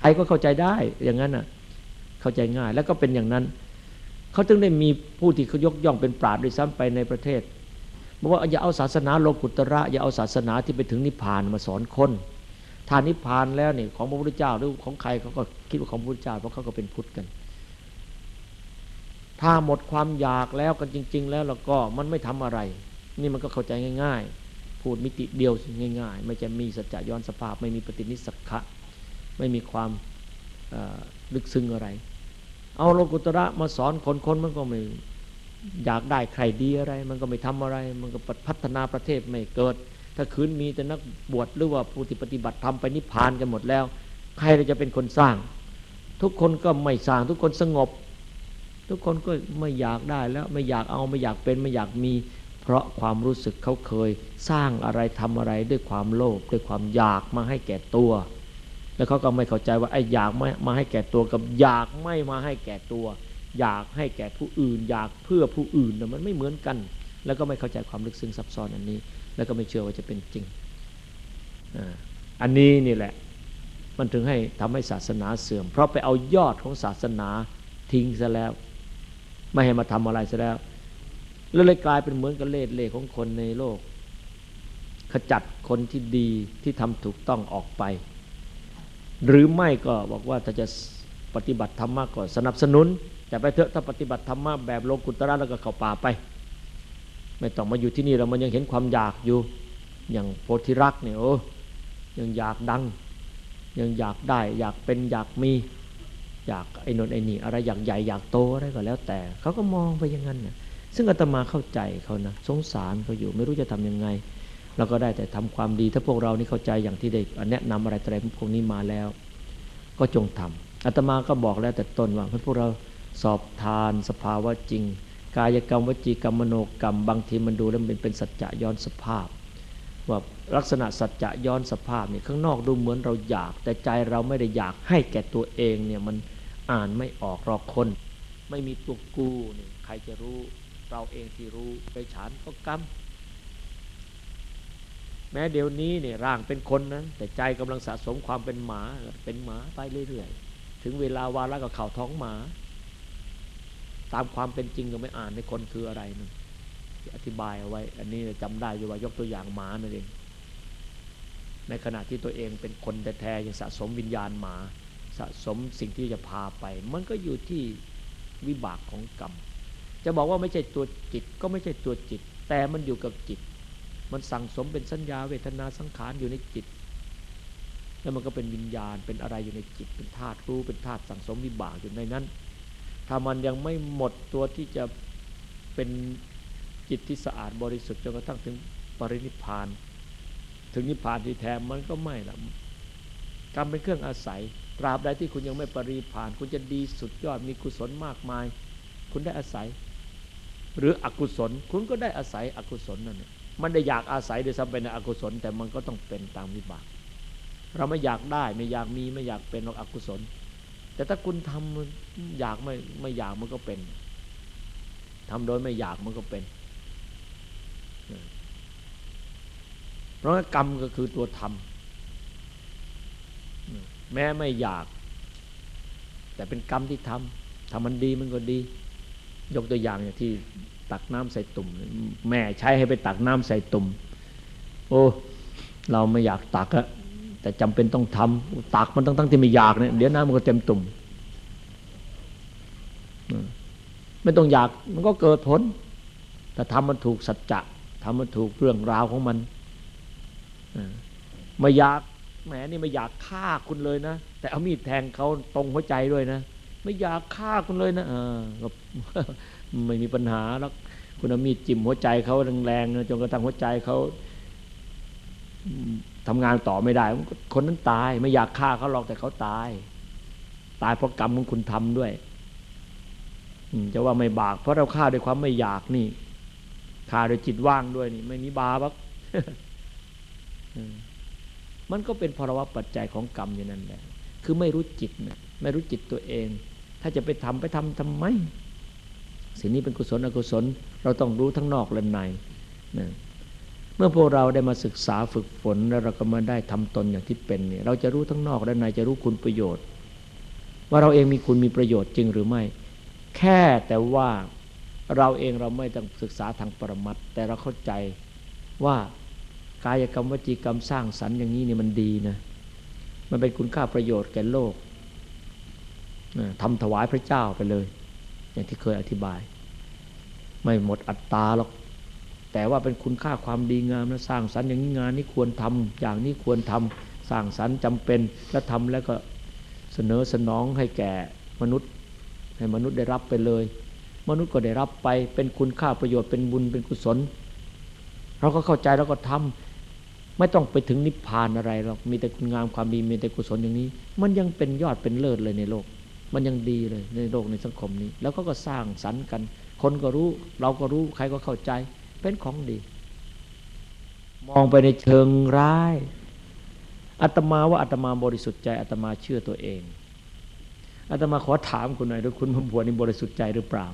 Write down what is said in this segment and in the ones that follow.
ใครก็เข้าใจได้อย่างนั้นอะ เข้าใจง่าย แล้วก็เป็นอย่างนั้น เขาถึงได้มีผู้ที่เขายกย่องเป็นปราดด้วยซ้ำไปในประเทศบอกว่าอย่าเอาศาสนาโลกุตระ อย่าเอาศาสนาที่ไปถึงนิพพานมาสอนคนทานนิพพานแล้วนี่ของพระพุทธเจ้าหรือของใครเขาก็คิดว่าของพระพุทธเจ้าเพราะเขาก็เป็นพุทธกัน ถ้าหมดความอยากแล้วกันจริง ๆ แล้วเราก็มันไม่ทำอะไร นี่มันก็เข้าใจง่าย ๆ พูดมิติเดียวง่าย ๆ ไม่จะมีสัจจะย้อนสภาพไม่มีปฏินิสักขะ ไม่มีความลึกซึ้งอะไร เอาโลกุตระมาสอนคนคนมันก็ไม่อยากได้ใครดีอะไร มันก็ไม่ทำอะไร มันก็พัฒนาประเทศไม่เกิด ถ้าคืนมีแต่นักบวชหรือว่าผู้ที่ปฏิบัติทำไปนิพพานกันหมดแล้ว ใครจะเป็นคนสร้าง ทุกคนก็ไม่สร้างทุกคนสงบ ทุกคนก็ไม่อยากได้แล้วไม่อยากเอาไม่อยากเป็นไม่อยากมี เพราะความรู้สึกเขาเคย สร้างอะไรทำอะไรด้วยความโลภด้วยความอยากมาให้แก่ตัว แล้วเขาก็ไม่เข้าใจว่าไอ้อยากไม่มาให้แก่ตัวกับอยากไม่มาให้แก่ตัว อยากให้แก่ผู้อื่น อยากเพื่อผู้อื่นนะมันไม่เหมือนกัน แล้วก็ไม่เข้าใจความลึกซึ้งซับซ้อนอันนี้ แล้วก็ไม่เชื่อว่าจะเป็นจริงอันนี้นี่แหละ มันถึงให้ทำให้ศาสนาเสื่อม เพราะไปเอายอดของศาสนาทิ้งซะแล้ว ไม่ให้มาทำอะไรซะแล้วแล้วเลยกลายเป็นเหมือนกับเล่ห์เล่ของคนในโลก ขจัดคนที่ดีที่ทำถูกต้องออกไป หรือไม่ก็บอกว่าถ้าจะปฏิบัติธรรมะก็สนับสนุน แต่ไปเถอะถ้าปฏิบัติธรรมะแบบโลกุตระแล้วก็เข้าป่าไป ไม่ต้องมาอยู่ที่นี่เรามันยังเห็นความอยากอยู่อย่างโพธิรักเนี่ยโอ้ยังอยากดัง ยังอยากได้อยากเป็นอยากมีอยากไอ้นนไอ้นี่อะไรอยากใหญ่อยากโตอะไรก็แล้วแต่เขาก็มองไปอย่างนั้นเนี่ยซึ่งอาตมาเข้าใจเขานะสงสารเขาอยู่ไม่รู้จะทํำยังไง เราก็ได้แต่ทำความดี ถ้าพวกเรานี่เข้าใจอย่างที่ได้แนะนำอะไรอะไรพวกนี้มาแล้ว ก็จงทำอาตมาก็บอกแล้วแต่ต้นว่าพวกเราสอบทานสภาวะจริง กายกรรมวจีกรรมมโนกรรม บางทีมันดูแล้วเป็นเป็นสัจจะย้อนสภาพ ว่าลักษณะสัจจะย้อนสภาพเนี่ยข้างนอกดูเหมือนเราอยาก แต่ใจเราไม่ได้อยากให้แก่ตัวเองเนี่ยมันอ่านไม่ออกรอคน ไม่มีตัวกูเนี่ยใครจะรู้เราเองที่รู้ไปฉานก็กรรม แม้เดี๋ยวนี้เนี่ยร่างเป็นคนนะแต่ใจกำลังสะสมความเป็นหมาเป็นหมาไปเรื่อยๆ ถึงเวลาวาระก็เข่าท้องหมา ตามความเป็นจริงก็ไม่อ่านในคนคืออะไรนะอธิบายเอาไว้ อันนี้จำได้อยู่ว่ายกตัวอย่างหมานั่นเองในขณะที่ตัวเองเป็นคนแท้ๆยังสะสมวิญญาณหมา สะสมสิ่งที่จะพาไป มันก็อยู่ที่วิบากของกรรม จะบอกว่าไม่ใช่ตัวจิตก็ไม่ใช่ตัวจิต แต่มันอยู่กับจิต มันสั่งสมเป็นสัญญาเวทนาสังขารอยู่ในจิต แล้วมันก็เป็นวิญญาณเป็นอะไรอยู่ในจิต เป็นธาตุรู้เป็นธาตุสั่งสมวิบากอยู่ในนั้น ถ้ามันยังไม่หมดตัวที่จะเป็นจิตที่สะอาดบริสุทธิ์จนกระทั่งถึงปรินิพาน ถึงนิพานที่แท้มันก็ไม่ละกรรมเป็นเครื่องอาศัยตราบใดที่คุณยังไม่ปรินิพาน คุณจะดีสุดยอดมีกุศลมากมาย คุณได้อาศัย หรืออกุศล คุณก็ได้อาศัยอกุศลนั่นเนี่ย มันได้อยากอาศัยโดยซ้ำเป็นอกุศล แต่มันก็ต้องเป็นตามวิบาก เราไม่อยากได้ไม่อยากมีไม่อยากเป็นหรอกอกุศล แต่ถ้าคุณทำอยากไม่ไม่อยากมันก็เป็นทำโดยไม่อยากมันก็เป็น เพราะกรรมก็คือตัวทำแม้ไม่อยาก แต่เป็นกรรมที่ทำทำมันดีมันก็ดี ยกตัวอย่างอย่างที่ ตักน้ำใส่ตุ่ม แม่ใช้ให้ไปตักน้ำใส่ตุ่ม โอ้เราไม่อยากตักอะแต่จำเป็นต้องทำตักมันต้องตั้งที่ไม่อยากเนี่ยเดี๋ยวน้ำมันก็เต็มตุ่มไม่ต้องอยากมันก็เกิดผล แต่ทำมันถูกสัจจะทำมันถูกเรื่องราวของมันไม่อยากแหมนี่ไม่อยากฆ่าคุณเลยนะ แต่เอามีดแทงเขาตรงหัวใจด้วยนะ ไม่อยากฆ่าคุณเลยนะอ่า ไม่มีปัญหาแล้วคุณเอามีดจิ้มหัวใจเขาแรงๆจนกระทั่งหัวใจเขาทำงานต่อไม่ได้ คนนั้นตายไม่อยากฆ่าเขาหรอกแต่เขาตาย ตายเพราะกรรมของคุณทำด้วยจะว่าไม่บาปเพราะเราฆ่าด้วยความไม่อยากนี่ฆ่าโดยจิตว่างด้วยนี่ ไม่มีบาปมันก็เป็นภาวะปัจจัยของกรรมอย่างนั้นแหละคือไม่รู้จิตนะไม่รู้จิตตัวเอง ถ้าจะไปทำไปทำทำไม สิ่งนี้เป็นกุศลอกุศล เราต้องรู้ทั้งนอกและในนะเมื่อพวกเราได้มาศึกษาฝึกฝนแล้วเราก็มาได้ทำตนอย่างที่เป็นเนี่ยเราจะรู้ทั้งนอกและในจะรู้คุณประโยชน์ ว่าเราเองมีคุณมีประโยชน์จริงหรือไม่ แค่แต่ว่าเราเองเราไม่ต้องศึกษาทางปรมัตถ์แต่เราเข้าใจว่ากายกรรมวจีกรรมสร้างสรรค์อย่างนี้นี่มันดีนะมันเป็นคุณค่าประโยชน์แก่โลกทำถวายพระเจ้าไปเลย อย่างที่เคยอธิบาย ไม่หมดอัตตาหรอก แต่ว่าเป็นคุณค่าความดีงามนะสร้างสรรค์อย่างนี้งานนี้ควรทำอย่างนี้ควรทำสร้างสรรค์จำเป็นและทำแล้วก็เสนอสนองให้แก่มนุษย์ ให้มนุษย์ได้รับไปเลย มนุษย์ก็ได้รับไปเป็นคุณค่าประโยชน์เป็นบุญเป็นกุศล เราก็เข้าใจเราก็ทำไม่ต้องไปถึงนิพพานอะไรหรอกมีแต่คุณงามความดีมีแต่กุศลอย่างนี้ มันยังเป็นยอดเป็นเลิศเลยในโลก มันยังดีเลยในโลกในสังคมนี้ แล้วก็ก็สร้างสรรค์กัน คนก็รู้ เราก็รู้ใครก็เข้าใจ เป็นของดี มองไปในเชิงร้ายอาตมาว่าอาตมาบริสุทธิ์ใจอาตมาเชื่อตัวเองอาตมาขอถามคุณหน่อยด้วยคุณมาบวชนี่บริสุทธิ์ใจหรือเปล่า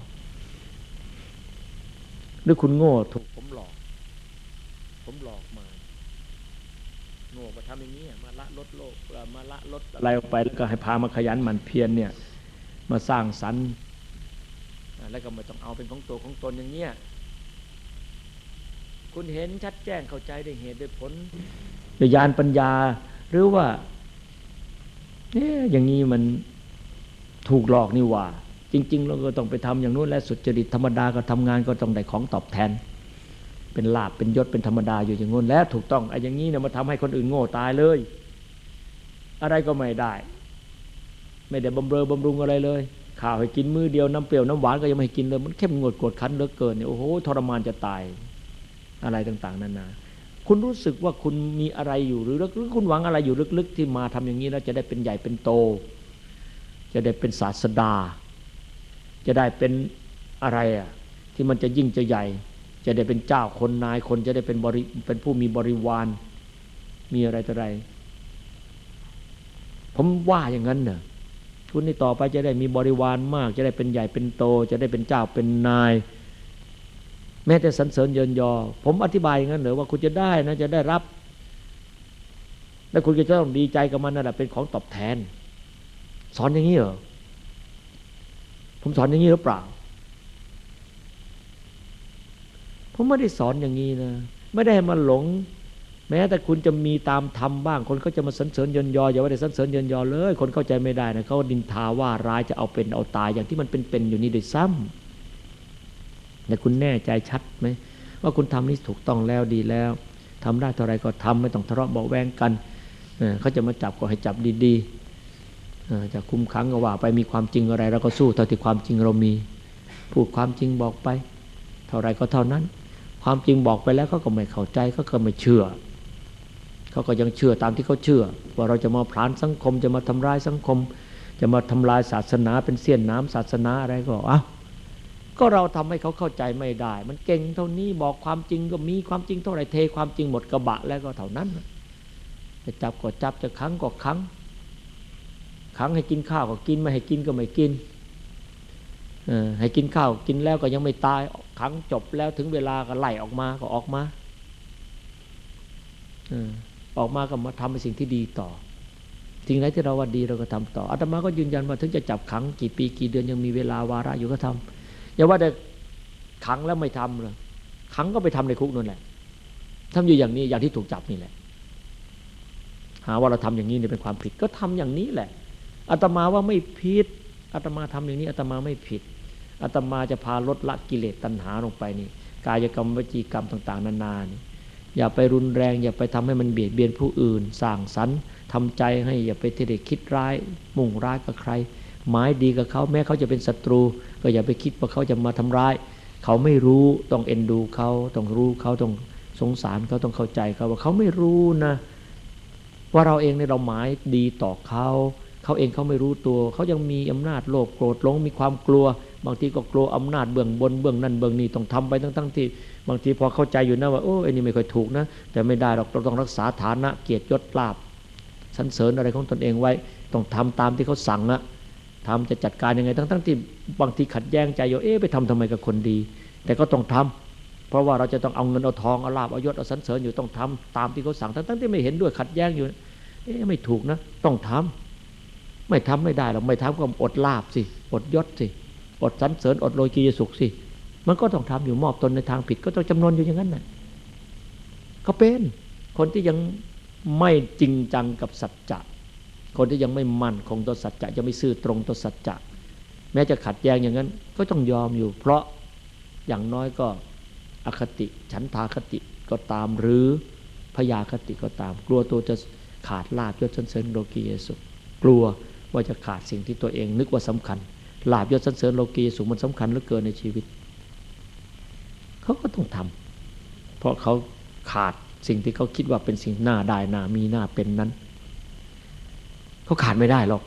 หรือคุณโง่ถูกผมหลอก ผมหลอกมา โง่มาทำอย่างนี้มาละลดโลกมาละลดอะไรออกไปแล้วก็ให้พามาขยันหมั่นเพียรเนี่ย มาสร้างสรรค์แล้วก็ไม่ต้องเอาเป็นของตัวของตนอย่างเนี้ยคุณเห็นชัดแจ้งเข้าใจได้เหตุได้ผลด้วยญาณปัญญา หรือว่าเนี่ยอย่างนี้มันถูกหลอกนี่หว่า จริง ๆ เราก็ต้องไปทำอย่างนู้นและสุจริตธรรมดาก็ทำงานก็ต้องได้ของตอบแทน เป็นลาบเป็นยศเป็นธรรมดาอยู่อย่างนู้นแล้วถูกต้องไอ้อย่างนี้เนี่ยมาทำให้คนอื่นโง่ตายเลย อะไรก็ไม่ได้ ไม่ได้บำเรอบำรุงอะไรเลยข่าวให้กินมือเดียวน้ำเปรี้ยวน้ำหวานก็ยังไม่ให้กินเลยมันเข้มงวดกดขันเหลือเกินเนี่ยโอ้โหทรมานจะตายอะไรต่าง ๆนานาคุณรู้สึกว่าคุณมีอะไรอยู่หรือหรือคุณหวังอะไรอยู่ลึกๆ ที่มาทำอย่างนี้แล้วจะได้เป็นใหญ่เป็นโต จะได้เป็นศาสดา จะได้เป็นอะไรอะที่มันจะยิ่งจะใหญ่ จะได้เป็นเจ้าคนนายคนจะได้เป็นบริเป็นผู้มีบริวาร มีอะไรต่ออะไร ผมว่าอย่างนั้นเน่ะ คุณนี่ต่อไปจะได้มีบริวารมาก จะได้เป็นใหญ่เป็นโต จะได้เป็นเจ้าเป็นนาย แม้แต่สรรเสริญเยินยอ ผมอธิบายอย่างนั้นเหรอว่าคุณจะได้นะจะได้รับ แล้วคุณก็จะต้องดีใจกับมันนั่นแหละเป็นของตอบแทน สอนอย่างนี้เหรอผมสอนอย่างนี้หรือเปล่า ผมไม่ได้สอนอย่างนี้นะ ไม่ได้มาหลง แม้แต่คุณจะมีตามธรรมบ้าง คนก็จะมาสรรเสริญยนยออย่าว่าแต่สรรเสริญยนยอเลย คนเข้าใจไม่ได้นะเขาดินทาว่าร้ายจะเอาเป็นเอาตายอย่างที่มันเป็นๆอยู่นี่โดยซ้ำแต่คุณแน่ใจชัดไหมว่าคุณทำนี่ถูกต้องแล้วดีแล้วทำได้เท่าไรก็ทำไม่ต้องทะเลาะเบาแวงกันเขาจะมาจับก็ให้จับดีๆจะคุมขังก็ว่าไปมีความจริงอะไรเราก็สู้เท่าที่ความจริงเรามีพูดความจริงบอกไป เท่าไรก็เท่านั้น ความจริงบอกไปแล้วเขาก็ไม่เข้าใจเขาก็ไม่เชื่อ เขาก็ยังเชื่อตามที่เขาเชื่อ ว่าเราจะมาผลานสังคมจะมาทำลายสังคม จะมาทำลายศาสนาเป็นเสี้ยนน้ำศาสนาอะไรก็อะก็เราทำให้เขาเข้าใจไม่ได้ มันเก่งเท่านี้บอกความจริงก็มีความจริงเท่าไหร่เทความจริงหมดกระบะแล้วก็เท่านั้นจะจับก็จับจะขังก็ขังขังให้กินข้าวก็กินไม่ให้กินก็ไม่กินให้กินข้าวกินแล้วก็ยังไม่ตายขังจบแล้วถึงเวลาก็ไล่ออกมาก็ออกมา ออกมาก็มาทำในสิ่งที่ดีต่อสิ่งไหนที่เราว่าดีเราก็ทำต่ออาตมาก็ยืนยันว่าถึงจะจับขังกี่ปีกี่เดือนยังมีเวลาวาระอยู่ก็ทำอย่าว่าแต่ขังแล้วไม่ทำเลยขังก็ไปทำในคุกนั่นแหละทำอยู่อย่างนี้อย่างที่ถูกจับนี่แหละ หาว่าเราทำอย่างนี้เนี่ยเป็นความผิดก็ทำอย่างนี้แหละอาตมาว่าไม่ผิดอาตมาทำอย่างนี้อาตมาไม่ผิดอาตมาจะพาลดละกิเลสตัณหาลงไปนี่กายกรรมวจีกรรมต่าง ๆ นานานี่ อย่าไปรุนแรง อย่าไปทำให้มันเบียดเบียนผู้อื่นสร้างสรรค์ทำใจให้อย่าไปเทเดคิดร้าย มุ่งร้ายกับใคร หมายดีกับเขาแม้เขาจะเป็นศัตรู ก็อย่าไปคิดว่าเขาจะมาทำร้าย เขาไม่รู้ต้องเอ็นดูเขาต้องรู้เขาต้องสงสารเขาต้องเข้าใจเขาว่าเขาไม่รู้นะ ว่าเราเองในเราหมายดีต่อเขาเขาเองเขาไม่รู้ตัวเขายังมีอำนาจโลภโกรธหลงมีความกลัว บางทีก็กลัวอำนาจเบื้องบนเบื้องนั่นเบื้องนี้ต้องทำไปทั้งๆที่ บางทีพอเข้าใจอยู่นะว่าโอ้ไอ้นี่ไม่ค่อยถูกนะ แต่ไม่ได้เราเราต้องรักษาฐานะเกียรติยศลาบสันเสริญอะไรของตนเองไว้ ต้องทำตามที่เขาสั่งอะทำจะจัดการยังไงทั้งๆที่บางทีขัดแย้งใจอยู่เอ๊ะไปทำทำไมกับคนดี แต่ก็ต้องทำเพราะว่าเราจะต้องเอาเงินเอาทองเอาลาบเอายศเอาสันเสริญอยู่ต้องทำตามที่เขาสั่งทั้งๆที่ไม่เห็นด้วยขัดแย้งอยู่เอ๊ะไม่ถูกนะต้องทำไม่ทำไม่ได้หรอกไม่ทำก็อดลาบสิอดยศสิอดสรรเสริญอดโลกียสุขสิ มันก็ต้องทำอยู่มอบตนในทางผิด ก็ต้องจำนวนอยู่อย่างนั้นน่ะเขาเป็นคนที่ยังไม่จริงจังกับสัจจะ คนที่ยังไม่มั่นคงต่อสัจจะยังไม่ซื่อตรงต่อสัจจะ แม้จะขัดแย้งอย่างนั้น ก็ต้องยอมอยู่ เพราะอย่างน้อยก็อคติ ฉันทาคติก็ตามหรือพยาคติก็ตาม กลัวตัวจะขาดลาบยศสันเสริญโลกียสุขกลัวว่าจะขาดสิ่งที่ตัวเองนึกว่าสำคัญลาบยศสันเสริญโลกียสุขมันสำคัญเหลือเกินในชีวิต เขาก็ต้องทำเพราะเขาขาดสิ่งที่เขาคิดว่าเป็นสิ่งหน้าได้หน้ามีหน้าเป็นนั้น เขาขาดไม่ได้หรอก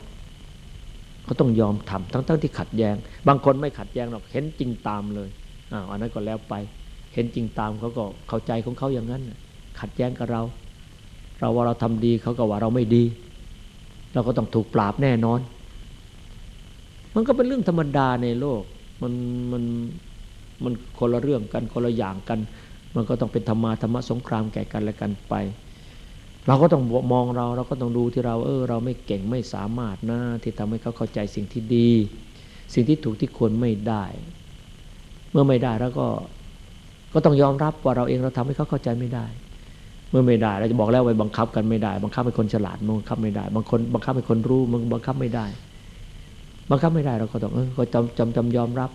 เขาต้องยอมทำทั้งๆทที่ขัดแยง้ง บางคนไม่ขัดแย้งหรอกเห็นจริงตามเลยอ้าวอันนั้นก็แล้วไป เห็นจริงตามเขาก็เข้าใจของเขาอย่างนั้นขัดแย้งกับเรา เราว่าเราทำดีเขาก็ว่าเราไม่ดี เราก็ต้องถูกปราบแน่นอน มันก็เป็นเรื่องธรรมดาในโลกมันมัน มันคนละเรื่องกันคนละอย่างกัน มันก็ต้องเป็นธรรมาธรรมะสงครามแก่กันและกันไป เราก็ต้องมองเราเราก็ต้องดูที่เราเออเราไม่เก่งไม่สามารถนะที่ทำให้เขาเข้าใจสิ่งที่ดี สิ่งที่ถูกที่ควรไม่ได้ เมื่อไม่ได้แล้วก็ก็ต้องยอมรับว่าเราเองเราทำให้เขาเข้าใจไม่ได้ เมื่อไม่ได้เราจะบอกแล้วไปบังคับกันไม่ได้ บังคับให้คนฉลาดมันบังคับไม่ได้ บางคนบังคับให้คนรู้มันบังคับไม่ได้บังคับไม่ได้เราก็ต้องเออก็จำจำจำยอมรับ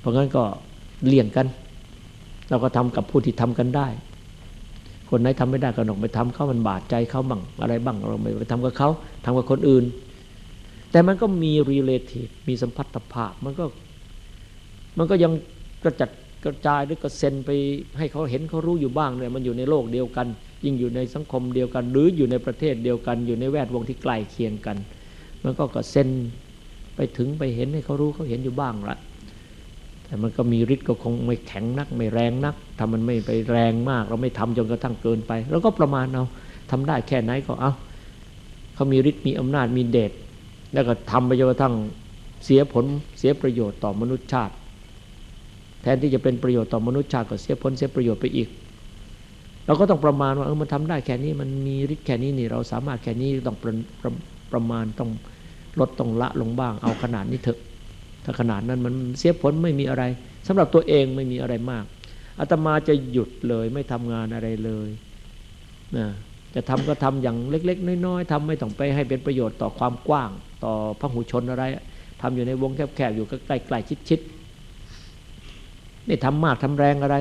เพราะงั้นก็ เลี่ยงกัน เราก็ทำกับผู้ที่ทำกันได้ คนไหนทำไม่ได้ก็หนกไปทำเขามันบาดใจเขาบ้างอะไรบ้างเราไม่ไปทำกับเขาทำกับคนอื่น แต่มันก็มี relative มีสัมพัทธภาพมันก็มันก็ยังกระจัดกระจายหรือกระเซ็นไปให้เขาเห็นเขารู้อยู่บ้างเนี่ยมันอยู่ในโลกเดียวกัน ยิ่งอยู่ในสังคมเดียวกัน หรืออยู่ในประเทศเดียวกัน อยู่ในแวดวงที่ใกล้เคียงกัน มันก็กระเซ็นไปถึงไปเห็นให้เขารู้เขาเห็นอยู่บ้างละ แต่มันก็มีฤทธิ์ก็คงไม่แข็งนัก ไม่แรงนักถ้ามันไม่ไปแรงมาก เราไม่ทำจนกระทั่งเกินไปแล้วก็ประมาณเอาทำได้แค่ไหนก็เอาเขามีฤทธิ์มีอำนาจมีเดชแล้วก็ทำไปจนกระทั่งเสียผลเสียประโยชน์ต่อมนุษยชาติ แทนที่จะเป็นประโยชน์ต่อมนุษยชาติก็เสียผลเสียประโยชน์ไปอีก เราก็ต้องประมาณว่าเออมันทำได้แค่นี้มันมีฤทธิ์แค่นี้นี่เราสามารถแค่นี้ต้องประประประมาณต้องลดต้องละลงบ้างเอาขนาดนี้เถอะ ถ้าขนาดนั้นมันเสียผลไม่มีอะไรสำหรับตัวเองไม่มีอะไรมากอาตมาจะหยุดเลยไม่ทำงานอะไรเลยนะจะทำก็ทำอย่างเล็ก ๆ น้อยๆทำไม่ต้องไปให้เป็นประโยชน์ต่อความกว้าง ต่อพระหูชนอะไรทำอยู่ในวงแคบๆอยู่ใกล้ๆชิดๆไม่ทำมากทำแรงอะไร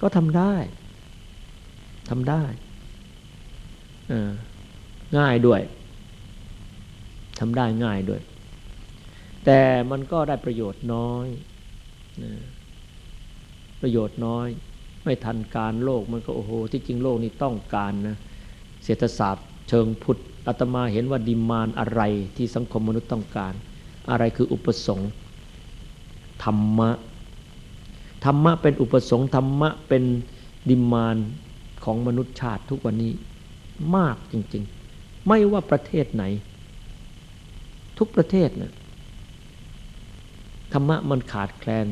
ก็ทำได้ทำได้ง่ายด้วยทำได้ง่ายด้วย แต่มันก็ได้ประโยชน์น้อยนะประโยชน์น้อย ไม่ทันการโลกมันก็โอ้โห ที่จริงโลกนี้ต้องการนะเศรษฐศาสตร์เชิงพุทธอาตมาเห็นว่าดิมานอะไรที่สังคมมนุษย์ต้องการ อะไรคืออุปสงค์ธรรมะธรรมะเป็นอุปสงค์ธรรมะเป็นดิมานของมนุษยชาติทุกวันนี้มากจริง ๆ ไม่ว่าประเทศไหน ทุกประเทศนะ ธรรมะมันขาดแคลน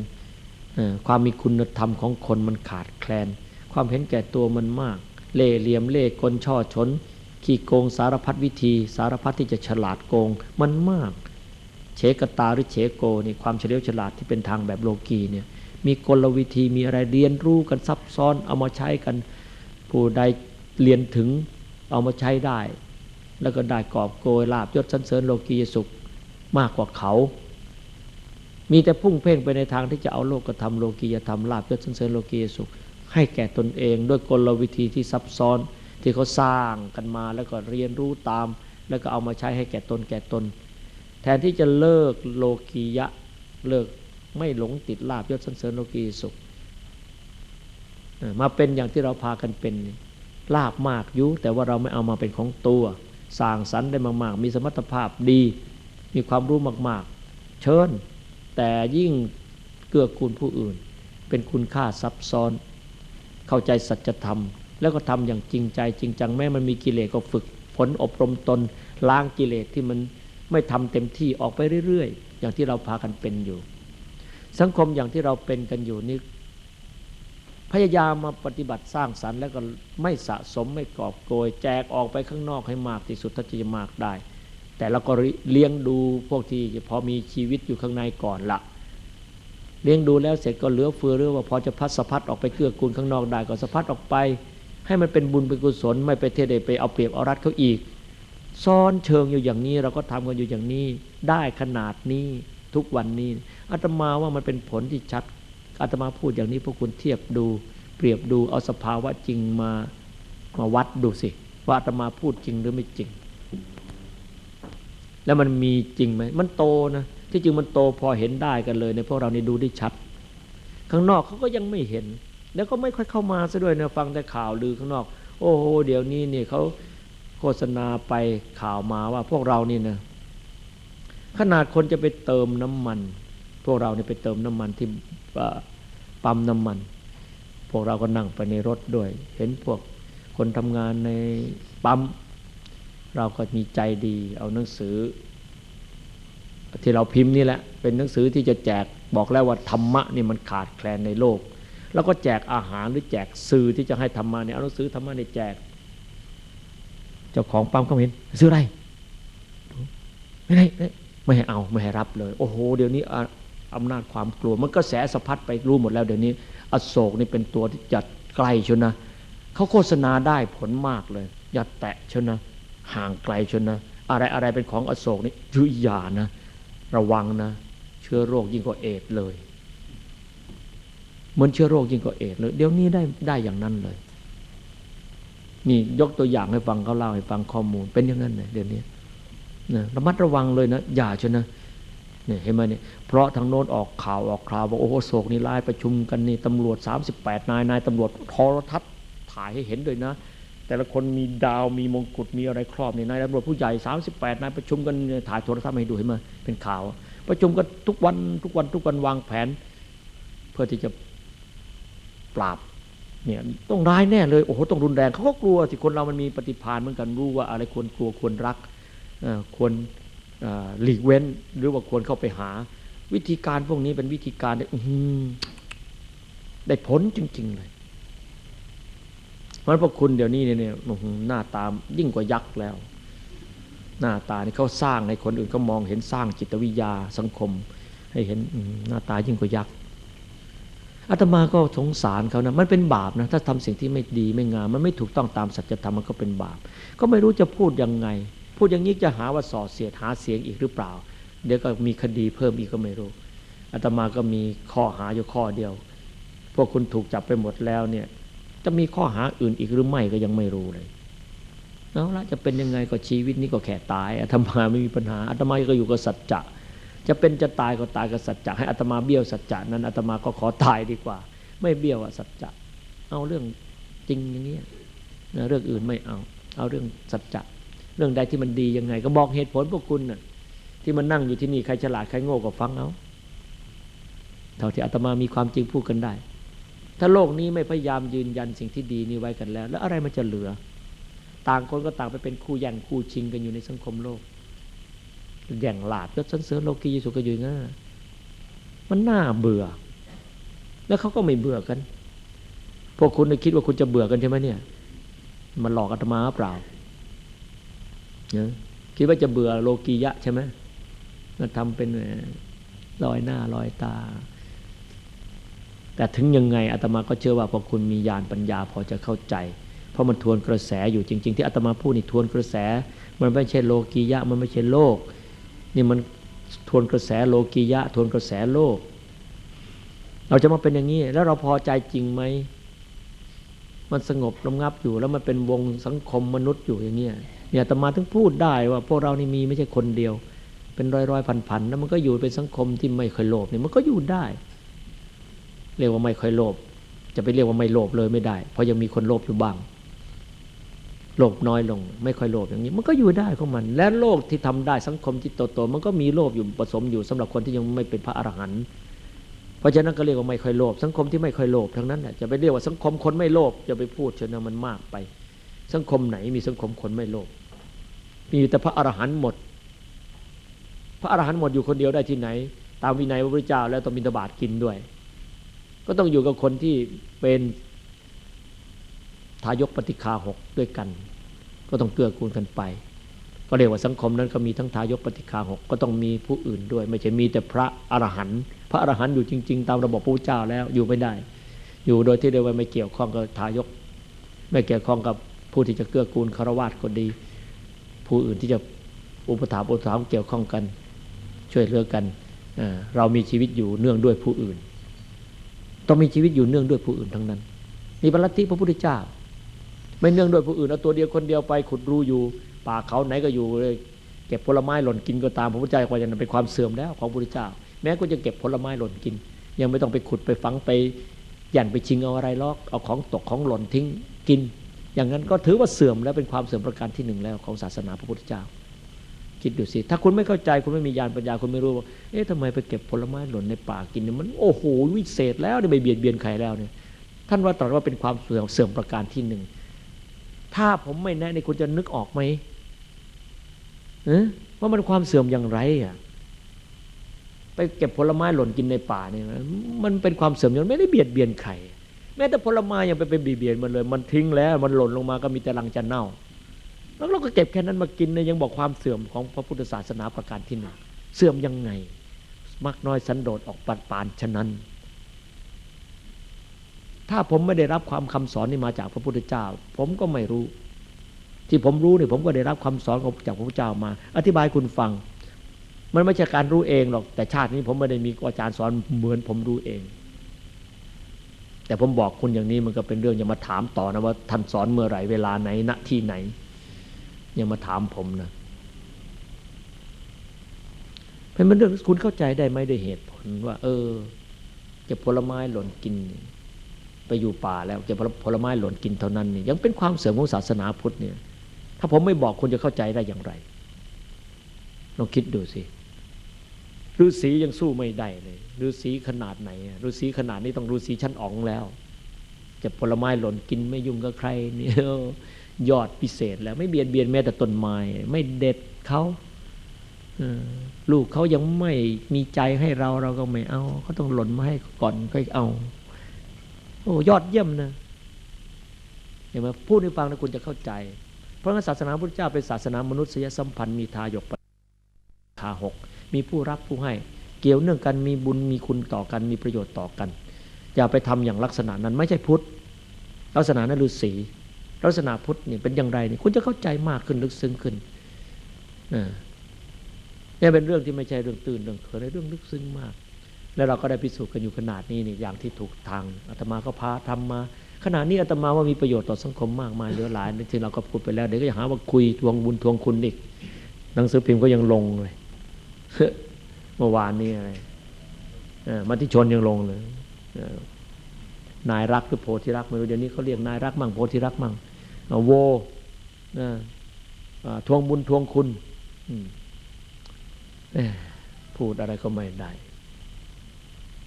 ความมีคุณธรรมของคนมันขาดแคลน ความเห็นแก่ตัวมันมาก เล่เหลี่ยมเล่กลช่อชน ขี้โกงสารพัดวิธี สารพัดที่จะฉลาดโกงมันมาก เชกตาหรือเชโกนี่ความเฉลียวฉลาดที่เป็นทางแบบโลกีเนี่ยมีกลวิธีมีอะไรเรียนรู้กันซับซ้อนเอามาใช้กัน ผู้ใดเรียนถึงเอามาใช้ได้ แล้วก็ได้กอบโกยลาบยศสันเสริญโลกียสุขมากกว่าเขา มีแต่พุ่งเพ่งไปในทางที่จะเอาโลกธรรมโลกียธรรมลาบยศสันเสริญโลกียสุข ให้แก่ตนเองด้วยกลวิธีที่ซับซ้อนที่เขาสร้างกันมาแล้วก็เรียนรู้ตาม แล้วก็เอามาใช้ให้แก่ตนแก่ตน แทนที่จะเลิกโลกียะเลิกไม่หลงติดลาบยศสันเสริญโลกียสุขมาเป็นอย่างที่เราพากันเป็นลาบมากยุแต่ว่าเราไม่เอามาเป็นของตัวสร้างสรรค์ได้มาก ๆ มีสมรรถภาพดี มีความรู้มาก ๆ เชิญ แต่ยิ่งเกื้อกูลผู้อื่น เป็นคุณค่าซับซ้อน เข้าใจสัจธรรม แล้วก็ทำอย่างจริงใจจริงจังแม้มันมีกิเลสก็ฝึกฝนอบรมตนล้างกิเลสที่มันไม่ทำเต็มที่ออกไปเรื่อยๆ อย่างที่เราพากันเป็นอยู่ สังคมอย่างที่เราเป็นกันอยู่นี่พยายามมาปฏิบัติสร้างสรรค์แล้วก็ไม่สะสมไม่กอบโกย แจกออกไปข้างนอกให้มากที่สุดถ้าจะมากได้ แต่เราก็เลี้ยงดูพวกที่พอมีชีวิตอยู่ข้างในก่อนละเลี้ยงดูแล้วเสร็จก็เหลือเฟือหรือว่าพอจะพัดสะพัดออกไปเกื้อกูลข้างนอกได้ก็สะพัดออกไป ให้มันเป็นบุญเป็นกุศลไม่ไปเทเดไปเอาเปรียบเอารัดเขาอีกซ้อนเชิงอยู่อย่างนี้เราก็ทำกันอยู่อย่างนี้ได้ขนาดนี้ทุกวันนี้อาตมาว่ามันเป็นผลที่ชัดอาตมาพูดอย่างนี้พวกคุณเทียบดู เปรียบดูเอาสภาวะจริงมามาวัดดูสิ ว่าอาตมาพูดจริงหรือไม่จริง แล้วมันมีจริงไหมมันโตนะที่จริงมันโตพอเห็นได้กันเลยในพวกเรานี่ดูได้ชัด ข้างนอกเขาก็ยังไม่เห็น แล้วก็ไม่ค่อยเข้ามาซะด้วยนะฟังแต่ข่าวลือข้างนอก โอ้โหเดี๋ยวนี้เนี่ยเขาโฆษณาไปข่าวมาว่าพวกเรานี่นะขนาดคนจะไปเติมน้ำมัน พวกเราเนี่ยไปเติมน้ำมันที่ปั๊มน้ำมัน พวกเราก็นั่งไปในรถด้วย เห็นพวกคนทำงานในปั๊ม เราก็มีใจดี เอาหนังสือ ที่เราพิมพ์นี่แหละ เป็นหนังสือที่จะแจกบอกแล้วว่าธรรมะนี่มันขาดแคลนในโลก แล้วก็แจกอาหารหรือแจกสื่อที่จะให้ธรรมะเนี่ยเอาหนังสือธรรมะเนี่ยแจก เจ้าของปั๊มก็เห็น ซื้ออะไรไม่ได้ไม่ให้เอาไม่ให้รับเลย โอ้โห เดี๋ยวนี้อำนาจความกลัว มันก็แสสะพัดไปรู้หมดแล้วเดี๋ยวนี้ อโศกนี่เป็นตัวที่จัดไกลชนนะเขาโฆษณาได้ผลมากเลย อย่าแตะชนนะ ห่างไกลชนนะ อะไรอะไรเป็นของอโศกนี่ยุยานะ ระวังนะ เชื้อโรคยิ่งกว่าเอดเลย เหมือนเชื้อโรคยิ่งกว่าเอดเลย เดี๋ยวนี้ได้ได้อย่างนั้นเลย นี่ยกตัวอย่างให้ฟังเขาเล่าให้ฟังข้อมูลเป็นอย่างนั้นเลยเดี๋ยวนี้นะระมัดระวังเลยนะ อย่าชนะเนี่ยเห็นไหมเนี่ยเพราะทางโน้นออกข่าวออกข่าวว่าโอ้โหโศกนี่ไล่ประชุมกันนี่ตำรวจ 38 นายนายตำรวจโทรทัศน์ถ่ายให้เห็นด้วยนะ แต่ละคนมีดาวมีมงกุฎมีอะไรครอบนี่นายตำรวจผู้ใหญ่ 38นายประชุมกันถ่ายโทรทัศน์ให้ดูเห็นไหมเป็นข่าว ประชุมกันทุกวันทุกวันทุกวันวางแผน เพื่อที่จะปราบเนี่ยต้องร้ายแน่เลยโอ้โหต้องรุนแรงเขาก็กลัวสิคนเรามันมีปฏิภาณเหมือนกันรู้ว่าอะไรควรกลัวควรรักควรหลีกเว้น หรือว่าควรเข้าไปหา วิธีการพวกนี้เป็นวิธีการได้ได้ผลจริง ๆ เลย เพราะพวกคุณเดี๋ยวนี้เนี่ยหน้าตายิ่งกว่ายักษ์แล้ว หน้าตานี่เขาสร้างในคนอื่นก็มองเห็นสร้างจิตวิทยาสังคม ให้เห็นหน้าตายิ่งกว่ายักษ์อาตมาก็สงสารเขานะมันเป็นบาปนะถ้าทำสิ่งที่ไม่ดีไม่งาม มันไม่ถูกต้องตามสัจธรรมมันก็เป็นบาป ก็ไม่รู้จะพูดยังไง พูดอย่างนี้จะหาว่าส่อเสียดหาเสียงอีกหรือเปล่า เดี๋ยวก็มีคดีเพิ่มอีกก็ไม่รู้อาตมาก็มีข้อหาอยู่ข้อเดียว พวกคุณถูกจับไปหมดแล้วเนี่ย จะมีข้อหาอื่นอีกหรือไม่ก็ยังไม่รู้เลยเอาละจะเป็นยังไงก็ชีวิตนี้ก็แค่ตายอาตมาไม่มีปัญหาอาตมาก็อยู่กับสัจจะจะเป็นจะตายก็ตายกับสัจจะให้อัตมาเบี้ยวสัจจะนั้นอัตมาก็ขอตายดีกว่า ไม่เบี้ยวอะสัจจะเอาเรื่องจริงอย่างนี้นะเรื่องอื่นไม่เอา เอาเรื่องสัจจะเรื่องใดที่มันดียังไง ก็บอกเหตุผลพวกคุณน่ะที่มันนั่งอยู่ที่นี่ใครฉลาดใครโง่ก็ฟังเอาเท่าที่อาตมามีความจริงพูดกันได้ ถ้าโลกนี้ไม่พยายามยืนยันสิ่งที่ดีนี้ไว้กันแล้ว แล้วอะไรมันจะเหลือ ต่างคนก็ต่างไปเป็นคู่แย่งคู่ชิงกันอยู่ในสังคมโลกแย่งลาบยศสันเสริญโลกียสุขอยู่ง่ามันน่าเบื่อ แล้วเขาก็ไม่เบื่อกัน พวกคุณคิดว่าคุณจะเบื่อกันใช่ไหมเนี่ย มันหลอกอาตมาเปล่าเนี่ยคิดว่าจะเบื่อโลกียะใช่ไหมมันทำเป็นลอยหน้าลอยตา แต่ถึงยังไงอาตมาก็เชื่อว่าพอคุณมีญาณปัญญาพอจะเข้าใจ เพราะมันทวนกระแสอยู่จริง ๆ ที่อาตมาพูดนี่ทวนกระแส มันไม่ใช่โลกียะมันไม่ใช่โลก นี่มันทวนกระแสโลกียะ ทวนกระแสโลก เราจะมาเป็นอย่างนี้แล้วเราพอใจจริงไหมมันสงบระงับอยู่แล้วมันเป็นวงสังคมมนุษย์อยู่อย่างเงี้ยเนี่ยตมาถึงพูดได้ว่าพวกเรานี่มีไม่ใช่คนเดียว เป็นร้อยร้อยพันพันแล้วมันก็อยู่เป็นสังคมที่ไม่เคยโลภเนี่ยมันก็อยู่ได้ เรียกว่าไม่ค่อยโลภจะไปเรียกว่าไม่โลภเลยไม่ได้ เพราะยังมีคนโลภอยู่บ้าง โลภน้อยลง ไม่ค่อยโลภอย่างนี้ มันก็อยู่ได้ของมัน และโลกที่ทำได้สังคมที่โตๆมันก็มีโลภอยู่ผสมอยู่สำหรับคนที่ยังไม่เป็นพระอรหันต์เพราะฉะนั้นก็เรียกว่าไม่ค่อยโลภสังคมที่ไม่ค่อยโลภทั้งนั้นจะไปเรียกว่าสังคมคนไม่โลภจะไปพูดเชนะมันมากไป สังคมไหนมีสังคมคนไม่โลภมีแต่พระอรหันต์หมด พระอรหันต์หมดอยู่คนเดียวได้ที่ไหน ตามวินัยพระพุทธเจ้าแล้วต้องบิณฑบาตกินด้วย ก็ต้องอยู่กับคนที่เป็นทายกปฏิคาหกด้วยกัน ก็ต้องเกื้อกูลกันไป ก็เรียกว่าสังคมนั้นก็มีทั้งทายกปฏิคาหกก็ต้องมีผู้อื่นด้วย ไม่ใช่มีแต่พระอรหันต์พระอรหันต์อยู่จริง ๆ ตามระบบพระเจ้าแล้วอยู่ไม่ได้ อยู่โดยที่เรียกว่าไม่เกี่ยวข้องกับทายก ไม่เกี่ยวข้องกับผู้ที่จะเกื้อกูลคารวะก็ดี ผู้อื่นที่จะอุปถัมภ์อุปถัมภ์เกี่ยวข้องกัน ช่วยเหลือกัน เรามีชีวิตอยู่เนื่องด้วยผู้อื่น ต้องมีชีวิตอยู่เนื่องด้วยผู้อื่นทั้งนั้นนี่บรรลัทธิพระพุทธเจ้า ไม่เนื่องด้วยผู้อื่นเอาตัวเดียวคนเดียวไปขุดรูอยู่ป่าเขาไหนก็อยู่เลยเก็บผลไม้หล่นกินก็ตามพระพุทธเจ้าก็ยังเป็นความเสื่อมแล้วของพระพุทธเจ้า แม้ก็จะเก็บผลไม้หล่นกิน ยังไม่ต้องไปขุดไปฝังไปหยันไปชิงเอาอะไรลอกเอาของตกของหล่นทิ้งกิน อย่างนั้นก็ถือว่าเสื่อมแล้วเป็นความเสื่อมประการที่หนึ่งแล้วของศาสนาพระพุทธเจ้า คิดดูสิ ถ้าคุณไม่เข้าใจคุณไม่มีญาณปัญญาคุณไม่รู้ว่าเอ๊ะทำไมไปเก็บผลไม้หล่นในป่ากินเนี่ยมันโอ้โหวิเศษแล้วเนี่ยไปเบียดเบียนใครแล้วเนี่ยท่านว่าตรัสว่าเป็นความเสื่อมเสื่อมประการที่หนึ่งถ้าผมไม่แน่นี่คุณจะนึกออกไหมเออว่ามันความเสื่อมอย่างไรอะไปเก็บผลไม้หล่นกินในป่าเนี่ยมันเป็นความเสื่อมอย่างไม่ได้เบียดเบียนใครแม้แต่ผลไม้ยังไปเป็นเบียดเบียนมันเลย มันทิ้งแล้ว มันหล่นลงมาก็มีแต่รังจะเน่า แล้วเราก็เก็บแค่นั้นมากินเนี่ยยังบอกความเสื่อมของพระพุทธศาสนาประการที่หนึ่งเสื่อมยังไง มักน้อยสันโดษออกปัดปานฉะนั้น ถ้าผมไม่ได้รับความคำสอนนี่มาจากพระพุทธเจ้า ผมก็ไม่รู้ ที่ผมรู้เนี่ยผมก็ได้รับคำสอนของจากพระพุทธเจ้ามา อธิบายคุณฟัง มันไม่ใช่การรู้เองหรอกแต่ชาตินี้ผมไม่ได้มีอาจารย์สอนเหมือนผมรู้เองแต่ผมบอกคุณอย่างนี้มันก็เป็นเรื่องอย่ามาถามต่อนะว่าท่านสอนเมื่อไหร่เวลาไหนณที่ไหน ย่ามาถามผมนะเป็นเรื่องคุณเข้าใจได้ไหมด้วยเหตุผลว่า เออเก็บผลไม้หล่นกิน ไปอยู่ป่าแล้วเก็บผลไม้หล่นกินเท่านั้นนี่ยังเป็นความเสื่อมของศาสนาพุทธเนี่ย ถ้าผมไม่บอกคุณจะเข้าใจได้อย่างไรลองคิดดูสิฤาษียังสู้ไม่ได้เลยฤาษีขนาดไหนฤาษีขนาดนี้ต้องฤาษีชั้นอ๋องแล้วเก็บผลไม้หล่นกินไม่ยุ่งกับใครเนี่ย ยอดพิเศษแล้วไม่เบียดเบียนแม้แต่ต้นไม้ไม่เด็ดเขาลูกเขายังไม่มีใจให้เราเราก็ไม่เอาเขาต้องหล่นมาให้ก่อนค่อยเอา โอ้ยอดเยี่ยมนะเห็นไหมพูดให้ฟังนะคุณจะเข้าใจ เพราะงั้นศาสนาพุทธเจ้าเป็นศาสนามนุษยสัมพันธ์มีทายกทาหกมีผู้รับผู้ให้ เกี่ยวเนื่องกันมีบุญมีคุณต่อกันมีประโยชน์ต่อกัน อย่าไปทำอย่างลักษณะนั้นไม่ใช่พุทธลักษณะนั้นฤาษี ลักษณะพุทธนี่เป็นอย่างไรนี่คุณจะเข้าใจมากขึ้นลึกซึ้งขึ้นนี่เป็นเรื่องที่ไม่ใช่เรื่องตื่นเรื่องเขินในเรื่องลึกซึ้งมาก แล้วเราก็ได้พิสูจน์กันอยู่ขนาดนี้นี่อย่างที่ถูกทางอาตมาก็พาทำมาขณะนี้อาตมาว่ามีประโยชน์ต่อสังคมมากมายเหลือหลายที่เราก็พูดไปแล้วเดี๋ยวก็จะหาว่าคุยทวงบุญทวงคุณอีกหนังสือพิมพ์ก็ยังลงเลยเมื่อวานนี้อะไรมาที่ชนยังลงเลยนายรักหรือโพธิรักไม่รู้เดี๋ยวนี้เขาเรียกนายรักมั่งโพธิรักมั่ง โวทวงบุญทวงคุณพูดอะไรก็ไม่ได้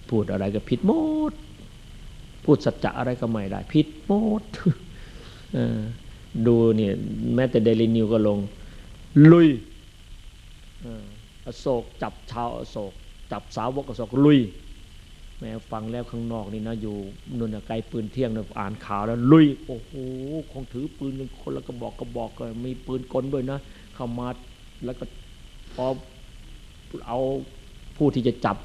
พูดอะไรก็ผิดหมด พูดสัจจะอะไรก็ไม่ได้ ผิดหมดดูเนี่ย แม้แต่เดลินิวก็ลง ลุยอโศกจับชาวอโศก จับสาวกอโศกลุย ม้ฟังแล้วข้างนอกนี่นะอยู่นุ่นไกลปืนเที่ยงนี่ยอ่านข่าวแล้วลุยโอ้โหคงถือปืนกันคนและกระบอกกระบอกก็มีปืนกลด้วยนะ เข้ามาแล้วก็พอเอาผู้ที่จะจับ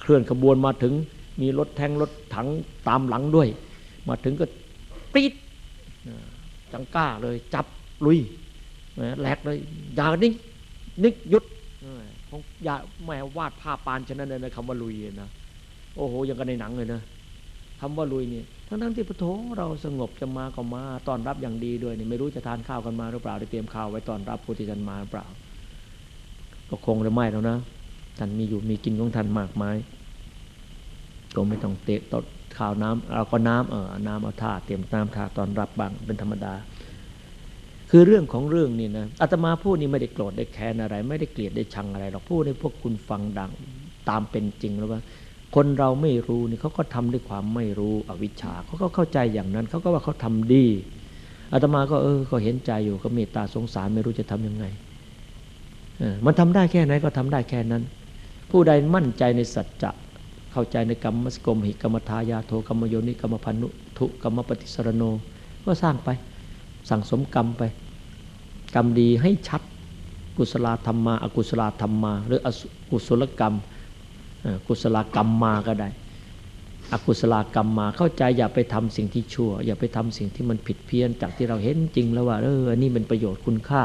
เคลื่อนขบวนมาถึงมีรถแทงรถถังตามหลังด้วย มาถึงก็ปีดจังก้าเลยจับลุยแหลกเลยอย่านิ่งนิกยุดคงอย่าแม่วาดภาพปานฉะนั้นเลยนะคำว่าลุยนะ โอ้โหยังกันในหนังเลยนะคำว่าลุยนี่ทั้งทั้งที่พระโถเราสงบจะมาก็มาตอนรับอย่างดีด้วยนี่ไม่รู้จะทานข้าวกันมาหรือเปล่าได้เตรียมข้าวไว้ตอนรับผู้ที่ท่านมาหรือเปล่า ก็คงจะไม่แล้วนะท่านมีอยู่มีกินของท่านมากมายก็ไม่ต้องเตะตดข่าวน้ำเราก็น้ำเออน้ำเอาท่าเตรียมน้ำท่าตอนรับบ้างเป็นธรรมดา คือเรื่องของเรื่องนี่นะอาตมาพูดนี่ไม่ได้โกรธได้แค้นอะไร ไม่ได้เกลียดได้ชังอะไรหรอกพูดให้พวกคุณฟังดังตามเป็นจริงแล้วว่า คนเราไม่รู้นี่เขาก็ทำด้วยความไม่รู้อวิชชาเขาก็เข้าใจอย่างนั้น เขาก็ว่าเขาทำดีอาตมาก็เออก็เห็นใจอยู่ก็เมตตาสงสารไม่รู้จะทํำยังไงมันทำได้แค่ไหนก็ทำได้แค่นั้น ผู้ใดมั่นใจในสัจจะเข้าใจในกรรมสกมหิกรรมทายาโทกรรมโยนิกรรมพันุทุกรรมปฏิสรโน ก็สร้างไป สั่งสมกรรมไป กรรมดีให้ชัด กุศลธรรมมา อกุศลธรรมมา หรืออกุศลกรรม กุศลกรรมมาก็ได้ อกุศลกรรมมาเข้าใจอย่าไปทำสิ่งที่ชั่ว อย่าไปทำสิ่งที่มันผิดเพี้ยนจากที่เราเห็นจริงแล้วว่าเอออันนี้เป็นประโยชน์คุณค่า